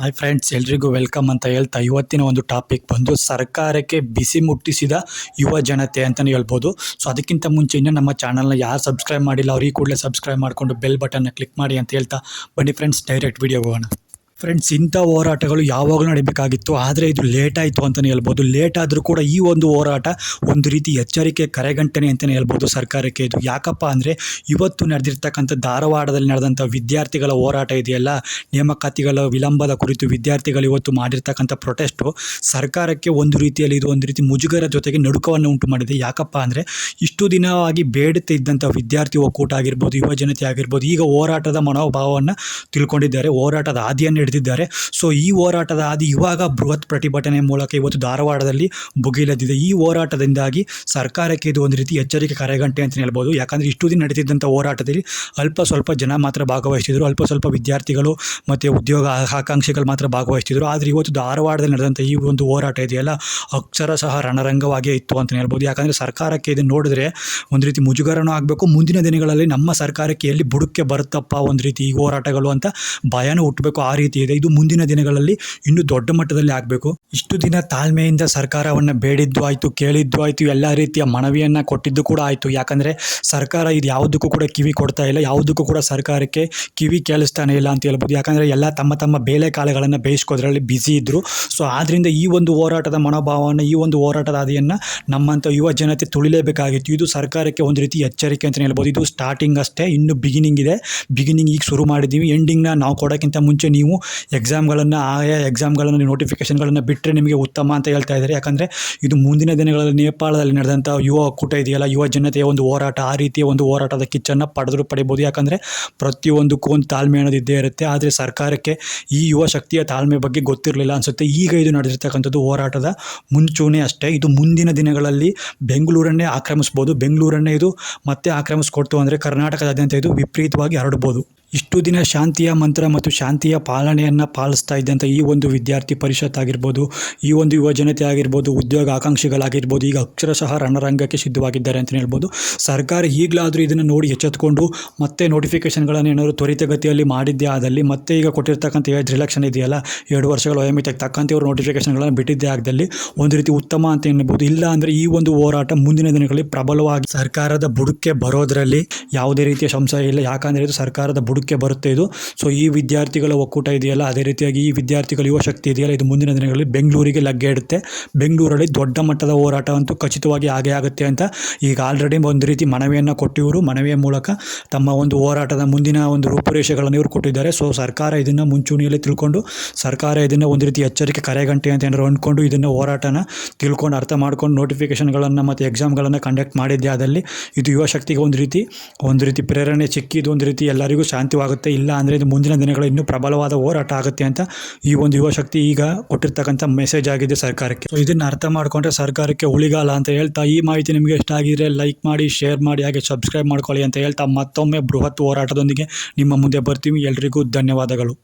Hi friends, ಎಲ್ರಿಗೂ welcome ಅಂತ ಹೇಳ್ತಾ ಇವತ್ತಿನ ಒಂದು ಟಾಪಿಕ್ ಬಂದು ಸರ್ಕಾರಕ್ಕೆ ಬಿಸಿ ಮುಟ್ಟಿಸಿದ ಯುವ ಜನತೆ ಅಂತಲೇ ಹೇಳ್ಬೋದು. ಸೊ ಅದಕ್ಕಿಂತ ಮುಂಚೆ ಇನ್ನೂ ನಮ್ಮ ಚಾನಲ್ನ ಯಾರು ಸಬ್ಸ್ಕ್ರೈಬ್ ಮಾಡಿಲ್ಲ, ಅವ್ರಿಗೆ ಕೂಡಲೇ ಸಬ್ಸ್ಕ್ರೈಬ್ ಮಾಡಿಕೊಂಡು ಬೆಲ್ ಬಟನ್ನ ಕ್ಲಿಕ್ ಮಾಡಿ ಅಂತ ಹೇಳ್ತಾ ಬನ್ನಿ ಫ್ರೆಂಡ್ಸ್ ಡೈರೆಕ್ಟ್ ವಿಡಿಯೋಗೆ ಹೋಗೋಣ. ಫ್ರೆಂಡ್ಸ್ ಇಂಥ ಹೋರಾಟಗಳು ಯಾವಾಗಲೂ ನಡೀಬೇಕಾಗಿತ್ತು, ಆದರೆ ಇದು ಲೇಟ್ ಆಯಿತು ಅಂತಲೇ ಹೇಳ್ಬೋದು. ಲೇಟ್ ಆದರೂ ಕೂಡ ಈ ಒಂದು ಹೋರಾಟ ಒಂದು ರೀತಿ ಎಚ್ಚರಿಕೆ, ಕರೆಗಂಟನೆ ಅಂತಲೇ ಹೇಳ್ಬೋದು ಸರ್ಕಾರಕ್ಕೆ. ಇದು ಯಾಕಪ್ಪ ಅಂದರೆ ಇವತ್ತು ನಡೆದಿರ್ತಕ್ಕಂಥ ಧಾರವಾಡದಲ್ಲಿ ನಡೆದಂಥ ವಿದ್ಯಾರ್ಥಿಗಳ ಹೋರಾಟ ಇದೆಯಲ್ಲ, ನೇಮಕಾತಿಗಳ ವಿಳಂಬದ ಕುರಿತು ವಿದ್ಯಾರ್ಥಿಗಳು ಇವತ್ತು ಮಾಡಿರ್ತಕ್ಕಂಥ ಪ್ರೊಟೆಸ್ಟು ಸರ್ಕಾರಕ್ಕೆ ಒಂದು ರೀತಿಯಲ್ಲಿ ಇದು ಒಂದು ರೀತಿ ಮುಜುಗರ ಜೊತೆಗೆ ನಡುಕವನ್ನು ಉಂಟು ಮಾಡಿದೆ. ಯಾಕಪ್ಪ ಅಂದರೆ ಇಷ್ಟು ದಿನವಾಗಿ ಬೇಡುತ್ತಿದ್ದಂಥ ವಿದ್ಯಾರ್ಥಿ ಒಕ್ಕೂಟ ಆಗಿರ್ಬೋದು, ಯುವಜನತೆ ಆಗಿರ್ಬೋದು, ಈಗ ಹೋರಾಟದ ಮನೋಭಾವವನ್ನು ತಿಳ್ಕೊಂಡಿದ್ದಾರೆ. ಹೋರಾಟದ ಹಾದಿಯನ್ನು ಹಿಡಿದಿದ್ದಾರೆ. ಸೊ ಈ ಹೋರಾಟದ ಆದಿ ಇವಾಗ ಬೃಹತ್ ಪ್ರತಿಭಟನೆ ಮೂಲಕ ಇವತ್ತು ಧಾರವಾಡದಲ್ಲಿ ಭುಗಿಲೆದ್ದಿದೆ. ಈ ಹೋರಾಟದಿಂದಾಗಿ ಸರ್ಕಾರಕ್ಕೆ ಇದು ಒಂದು ರೀತಿ ಎಚ್ಚರಿಕೆ ಕರೆಗಂಟೆ ಅಂತ ಹೇಳ್ಬೋದು. ಯಾಕಂದರೆ ಇಷ್ಟು ದಿನ ನಡೆದಿದ್ದಂಥ ಹೋರಾಟದಲ್ಲಿ ಅಲ್ಪ ಸ್ವಲ್ಪ ಜನ ಮಾತ್ರ ಭಾಗವಹಿಸಿದರು ಅಲ್ಪ ಸ್ವಲ್ಪ ವಿದ್ಯಾರ್ಥಿಗಳು ಮತ್ತು ಉದ್ಯೋಗ ಆಕಾಂಕ್ಷಿಗಳು ಮಾತ್ರ ಭಾಗವಹಿಸ್ತಿದ್ರು. ಆದರೆ ಇವತ್ತು ಧಾರವಾಡದಲ್ಲಿ ನಡೆದಂಥ ಈ ಒಂದು ಹೋರಾಟ ಇದೆಯಲ್ಲ ಅಕ್ಷರ ಸಹ ರಣರಂಗವಾಗೇ ಇತ್ತು ಅಂತ ಹೇಳ್ಬೋದು. ಯಾಕಂದರೆ ಸರ್ಕಾರಕ್ಕೆ ಇದನ್ನು ನೋಡಿದ್ರೆ ಒಂದು ರೀತಿ ಮುಜುಗರನೂ ಆಗಬೇಕು. ಮುಂದಿನ ದಿನಗಳಲ್ಲಿ ನಮ್ಮ ಸರ್ಕಾರಕ್ಕೆ ಎಲ್ಲಿ ಬುಡಕ್ಕೆ ಬರುತ್ತಪ್ಪ ಒಂದು ರೀತಿ ಈ ಹೋರಾಟಗಳು ಅಂತ ಭಯನೂ ಹುಟ್ಟಬೇಕು. ಆ ರೀತಿ ಇದೆ. ಇದು ಮುಂದಿನ ದಿನಗಳಲ್ಲಿ ಇನ್ನೂ ದೊಡ್ಡ ಮಟ್ಟದಲ್ಲಿ ಆಗಬೇಕು. ಇಷ್ಟು ದಿನ ತಾಳ್ಮೆಯಿಂದ ಸರ್ಕಾರವನ್ನು ಬೇಡಿದ್ದು ಆಯಿತು, ಕೇಳಿದ್ದು ಆಯಿತು, ಎಲ್ಲ ರೀತಿಯ ಮನವಿಯನ್ನು ಕೊಟ್ಟಿದ್ದು ಕೂಡ ಆಯಿತು. ಯಾಕಂದರೆ ಸರ್ಕಾರ ಇದು ಯಾವುದಕ್ಕೂ ಕೂಡ ಕಿವಿ ಕೊಡ್ತಾ ಇಲ್ಲ, ಯಾವುದಕ್ಕೂ ಕೂಡ ಸರ್ಕಾರಕ್ಕೆ ಕಿವಿ ಕೇಳಿಸ್ತಾನೆ ಇಲ್ಲ ಅಂತ ಹೇಳ್ಬೋದು. ಯಾಕಂದರೆ ಎಲ್ಲ ತಮ್ಮ ತಮ್ಮ ಬೇಳೆ ಕಾಲಗಳನ್ನು ಬೇಯಿಸ್ಕೋದ್ರಲ್ಲಿ ಬ್ಯುಸಿ ಇದ್ದರು ಸೊ ಆದ್ದರಿಂದ ಈ ಒಂದು ಹೋರಾಟದ ಮನೋಭಾವವನ್ನು, ಈ ಒಂದು ಹೋರಾಟದ ಹಾದಿಯನ್ನು ನಮ್ಮಂಥ ಯುವ ಜನತೆ ತುಳಿಲೇಬೇಕಾಗಿತ್ತು. ಇದು ಸರ್ಕಾರಕ್ಕೆ ಒಂದು ರೀತಿ ಎಚ್ಚರಿಕೆ ಅಂತಲೇ ಹೇಳ್ಬೋದು. ಇದು ಸ್ಟಾರ್ಟಿಂಗ್ ಅಷ್ಟೇ, ಇನ್ನು ಬಿಗಿನಿಂಗ್ ಇದೆ. ಬಿಗಿನಿಂಗ್ ಈಗ ಶುರು ಮಾಡಿದ್ದೀವಿ. ಎಂಡಿಂಗ್ನ ನಾವು ಕೊಡೋಕ್ಕಿಂತ ಮುಂಚೆ ನೀವು ಎಕ್ಸಾಮ್ಗಳನ್ನು, ಆಯಾ ಎಕ್ಸಾಮ್ಗಳನ್ನು ನೋಟಿಫಿಕೇಷನ್ಗಳನ್ನು ಬಿಟ್ಟರೆ ನಿಮಗೆ ಉತ್ತಮ ಅಂತ ಹೇಳ್ತಾ ಇದ್ದಾರೆ. ಯಾಕಂದರೆ ಇದು ಮುಂದಿನ ದಿನಗಳಲ್ಲಿ ನೇಪಾಳದಲ್ಲಿ ನಡೆದಂಥ ಯುವ ಒಕ್ಕೂಟ ಇದೆಯಲ್ಲ, ಯುವ ಜನತೆಯ ಒಂದು ಹೋರಾಟ, ಆ ರೀತಿಯ ಒಂದು ಹೋರಾಟದ ಕಿಚ್ಚನ್ನು ಪಡೆದರೂ, ಪಡಿಬೋದು. ಯಾಕಂದರೆ ಪ್ರತಿಯೊಂದಕ್ಕೂ ಒಂದು ತಾಳ್ಮೆ ಅನ್ನೋದು ಇದ್ದೇ ಇರುತ್ತೆ. ಆದರೆ ಸರ್ಕಾರಕ್ಕೆ ಈ ಯುವ ಶಕ್ತಿಯ ತಾಳ್ಮೆ ಬಗ್ಗೆ ಗೊತ್ತಿರಲಿಲ್ಲ ಅನಿಸುತ್ತೆ. ಈಗ ಇದು ನಡೆದಿರ್ತಕ್ಕಂಥದ್ದು ಹೋರಾಟದ ಮುಂಚೂಣಿ ಅಷ್ಟೇ. ಇದು ಮುಂದಿನ ದಿನಗಳಲ್ಲಿ ಬೆಂಗಳೂರನ್ನೇ ಆಕ್ರಮಿಸ್ಬೋದು. ಬೆಂಗಳೂರನ್ನೇ ಇದು ಮತ್ತೆ ಆಕ್ರಮಿಸ್ಕೊಡ್ತು ಅಂದರೆ ಕರ್ನಾಟಕದಾದ್ಯಂತ ಇದು ವಿಪರೀತವಾಗಿ ಹರಡ್ಬೋದು. ಇಷ್ಟು ದಿನ ಶಾಂತಿಯ ಮಂತ್ರ ಮತ್ತು ಶಾಂತಿಯ ಪಾಲನೆಯನ್ನು ಪಾಲಿಸ್ತಾ ಇದ್ದಂಥ ಈ ಒಂದು ವಿದ್ಯಾರ್ಥಿ ಪರಿಷತ್ ಆಗಿರ್ಬೋದು, ಈ ಒಂದು ಯುವ ಜನತೆ ಆಗಿರ್ಬೋದು, ಉದ್ಯೋಗ ಆಕಾಂಕ್ಷಿಗಳಾಗಿರ್ಬೋದು, ಈಗ ಅಕ್ಷರಶಃ ರಣರಂಗಕ್ಕೆ ಸಿದ್ಧವಾಗಿದ್ದಾರೆ ಅಂತಲೇ ಹೇಳ್ಬೋದು. ಸರ್ಕಾರ ಈಗಲಾದರೂ ಇದನ್ನು ನೋಡಿ ಎಚ್ಚೆತ್ಕೊಂಡು ಮತ್ತೆ ನೋಟಿಫಿಕೇಷನ್ಗಳನ್ನು ಏನಾದರೂ ತ್ವರಿತಗತಿಯಲ್ಲಿ ಮಾಡಿದ್ದೇ ಆದಲ್ಲಿ ಮತ್ತೆ ಈಗ ಕೊಟ್ಟಿರ್ತಕ್ಕಂಥ ಏಜ್ ರಿಲೆಕ್ಷನ್ ಇದೆಯಲ್ಲ, ಎರಡು ವರ್ಷಗಳ ವಯೋಮಿತಿಗೆ ತಕ್ಕಂತೆ ಅವರು ನೋಟಿಫಿಕೇಷನ್ಗಳನ್ನು ಬಿಟ್ಟಿದ್ದೇ ಆಗದಲ್ಲಿ ಒಂದು ರೀತಿ ಉತ್ತಮ ಅಂತ ಎನ್ಬೋದು ಇಲ್ಲ ಅಂದರೆ ಈ ಒಂದು ಹೋರಾಟ ಮುಂದಿನ ದಿನಗಳಲ್ಲಿ ಪ್ರಬಲವಾಗಿ ಸರ್ಕಾರದ ಬುಡಕ್ಕೆ ಬರೋದರಲ್ಲಿ ಯಾವುದೇ ರೀತಿಯ ಸಂಶಯ ಇಲ್ಲ. ಯಾಕಂದರೆ ಇದು ಸರ್ಕಾರದ ಬುಡಕ್ಕೆ ಬರುತ್ತೆ ಇದು. ಸೊ ಈ ವಿದ್ಯಾರ್ಥಿಗಳ ಒಕ್ಕೂಟ ಇದೆಯಲ್ಲ, ಅದೇ ರೀತಿಯಾಗಿ ಈ ವಿದ್ಯಾರ್ಥಿಗಳ ಯುವ ಶಕ್ತಿ ಇದೆಯಲ್ಲ, ಇದು ಮುಂದಿನ ದಿನಗಳಲ್ಲಿ ಬೆಂಗಳೂರಿಗೆ ಲಗ್ಗೆ ಇಡುತ್ತೆ. ಬೆಂಗಳೂರಲ್ಲಿ ದೊಡ್ಡ ಮಟ್ಟದ ಹೋರಾಟ ಅಂತೂ ಖಚಿತವಾಗಿ ಆಗೇ ಆಗುತ್ತೆ ಅಂತ ಈಗ ಆಲ್ರೆಡಿ ಒಂದು ರೀತಿ ಮನವಿಯನ್ನು ಕೊಟ್ಟಿವರು. ಮನವಿಯ ಮೂಲಕ ತಮ್ಮ ಒಂದು ಹೋರಾಟದ ಮುಂದಿನ ಒಂದು ರೂಪುರೇಷೆಗಳನ್ನು ಇವರು ಕೊಟ್ಟಿದ್ದಾರೆ. ಸೊ ಸರ್ಕಾರ ಇದನ್ನು ಮುಂಚೂಣಿಯಲ್ಲಿ ತಿಳ್ಕೊಂಡು, ಸರ್ಕಾರ ಇದನ್ನು ಒಂದು ರೀತಿ ಎಚ್ಚರಿಕೆ ಕರೆಗಂಟೆ ಅಂತ ಏನಾದ್ರು ಅಂದ್ಕೊಂಡು ಇದನ್ನು ಹೋರಾಟನ ತಿಳ್ಕೊಂಡು, ಅರ್ಥ ಮಾಡ್ಕೊಂಡು ನೋಟಿಫಿಕೇಷನ್ಗಳನ್ನು ಮತ್ತು ಎಕ್ಸಾಮ್ಗಳನ್ನು ಕಂಡಕ್ಟ್ ಮಾಡಿದ್ದೆ. ಆದಲ್ಲಿ ಇದು ಯುವ ಶಕ್ತಿಗೆ ಒಂದು ರೀತಿ ಒಂದು ರೀತಿ ಪ್ರೇರಣೆ ಸಿಕ್ಕಿದ್ದು ಒಂದು ರೀತಿ ಎಲ್ಲರಿಗೂ ಶಾಂತಿವಾಗುತ್ತೆ, ಇಲ್ಲ ಅಂದರೆ ಇದು ಮುಂದಿನ ದಿನಗಳು ಇನ್ನೂ ಪ್ರಬಲವಾದ ಹೋರಾಟ ಆಗುತ್ತೆ ಅಂತ ಈ ಒಂದು ಯುವ ಶಕ್ತಿ ಈಗ ಕೊಟ್ಟಿರ್ತಕ್ಕಂಥ ಮೆಸೇಜ್ ಆಗಿದೆ ಸರ್ಕಾರಕ್ಕೆ. ಸೊ ಇದನ್ನು ಅರ್ಥ ಮಾಡಿಕೊಂಡ್ರೆ ಸರ್ಕಾರಕ್ಕೆ ಉಳಿಗಾಲ ಅಂತ ಹೇಳ್ತಾ ಈ ಮಾಹಿತಿ ನಿಮಗೆ ಇಷ್ಟ ಆಗಿದ್ರೆ ಲೈಕ್ ಮಾಡಿ ಶೇರ್ ಮಾಡಿ, ಹಾಗೆ ಸಬ್ಸ್ಕ್ರೈಬ್ ಮಾಡ್ಕೊಳ್ಳಿ ಅಂತ ಹೇಳ್ತಾ ಮತ್ತೊಮ್ಮೆ ಬೃಹತ್ ಹೋರಾಟದೊಂದಿಗೆ ನಿಮ್ಮ ಮುಂದೆ ಬರ್ತೀವಿ. ಎಲ್ರಿಗೂ ಧನ್ಯವಾದಗಳು.